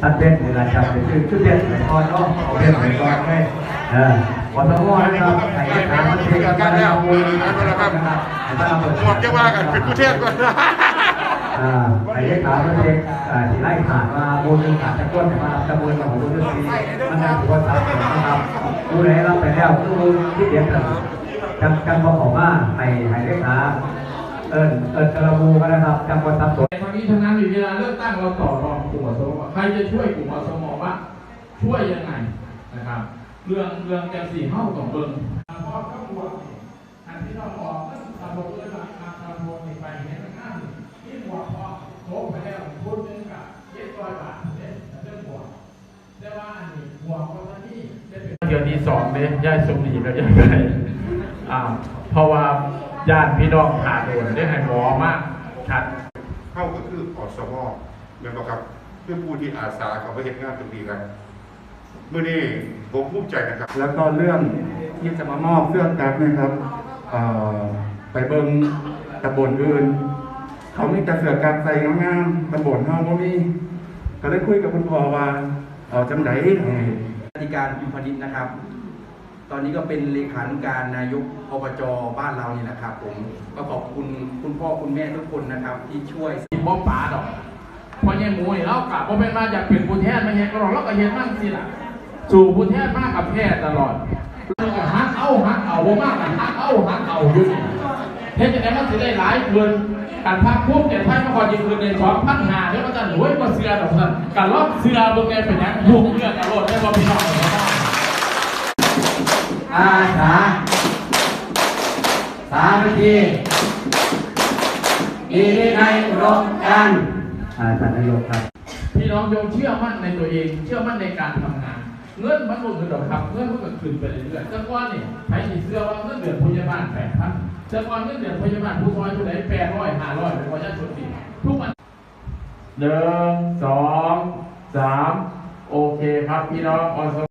ท่านเป็นนี่แหละจำเป็นชื่อชื่อเด่นไปก่อนเนาะเอาเด่นไปก่อนให้เออวันสมอนะครับใส่ถามมันเองกันแล้วนะครับหมดจะว่ากันเป็นผู้เทศก่อนนะอ่าใส่ถามมันเองอ่าที่ไล่ขาดมาบุญขาดตะก้นมาตะบุญของบุญฤาษีมันน่าถือว่าสามคนนะครับดูแลเราไปแล้วคือที่เด็ดกันกันกันบอกออกมาให้ให้เลขาเอิญเอิญกระบูกันนะครับจังหวัดทับสนแต่ทั้งนี้ทั้งนั้นเวลาเลือกตั้งเราต่อร มอสมใครจะช่วยกลุ่มอสมบ้างช่วยยังไงนะครับ เรื่องเรื่องจังสี่เฮ้าต้องเบิ่งพอข้างบนนี่อันที่เราออกนั่นทำบกเลยว่าทำทำบกนี่ไปเห็นข้างนี่หัวพอโทไปแล้วพูดนึงกับเจ็ดร้อยบาทเนี่ยเรื่องหัวแต่ว่าอันนี้หัวคนละนี่ได้เป็นเดือนที่สองเลยย่ายสมดีกับย่ายไงอ่าเพราะว่าญาติพี่น้องขาดโดนได้ให้หมอมากชัดเข้าก็คืออสมเห็นไหมครับเพื่อผู้ที่อาสาเขาไปเห็นงานตรงนี้กันเมื่อนี้ผมภูมิใจนะครับ แล้วก็เรื่องที่จะมามอบเครื่องแป๊บนะครับเอ่อไปเบิ่งตำบลอื่น เขามีแต่เสือการใส่งามๆตำบลเฮาบ่มี ก็เลยคุยกับคุณพ่อว่าเอาจังไดให้อธิการพิมพนิษฐ์นะครับ ตอนนี้ก็เป็นเลขานุการนายกอบจบ้านเรานี่แหละครับผมก็ขอบคุณคุณพ่อคุณแม่ทุกคนนะครับ ที่ช่วยสิบ่ป่าดอกเพราะยังหมูนี่เรากลับบ่เป็นมาอยากเป็นผู้แทนมาเฮ็ดก็รอกเราก็เฮ็ดมั่งสิล่ะสู่ผู้แทนมากกับแพทย์ตลอดเราก็หักเอาหักเอาบ่มากกันหักเอาหักเอาอยู่นี่เฮ็ดจังได๋มันสิได้หลายเกินการพักพุ่มแต่ไทยมาขอยิงคืนใน2,500เดี๋ยวมันจะรวยกว่าเสือดอกซั่นการล็อกเสือเบิ่งแน่เป็นยังลูกเรือตลอดได้บ่พี่น้องเนาะอาสาสามัคคีมีวินัยอุดมการณ์อ่า ท่านนายกครับ พี่น้องโยมเชื่อมั่นในตัวเอง เชื่อมั่นในการทำงาน เงินมันลงเงินดอกครับ เงินมันก็ขึ้นไปเรื่อยๆจังก้อนนี่ใครสิเชื่อว่าเงินเดือนพยาบาลแปดพันจังก้อนเงินเดือนพยาบาลผู้ซอยผู้ใดแปดร้อยห้าร้อยเป็นวันยันสุดดีทุกวันหนึ่งสองสามโอเคครับพี่น้องอส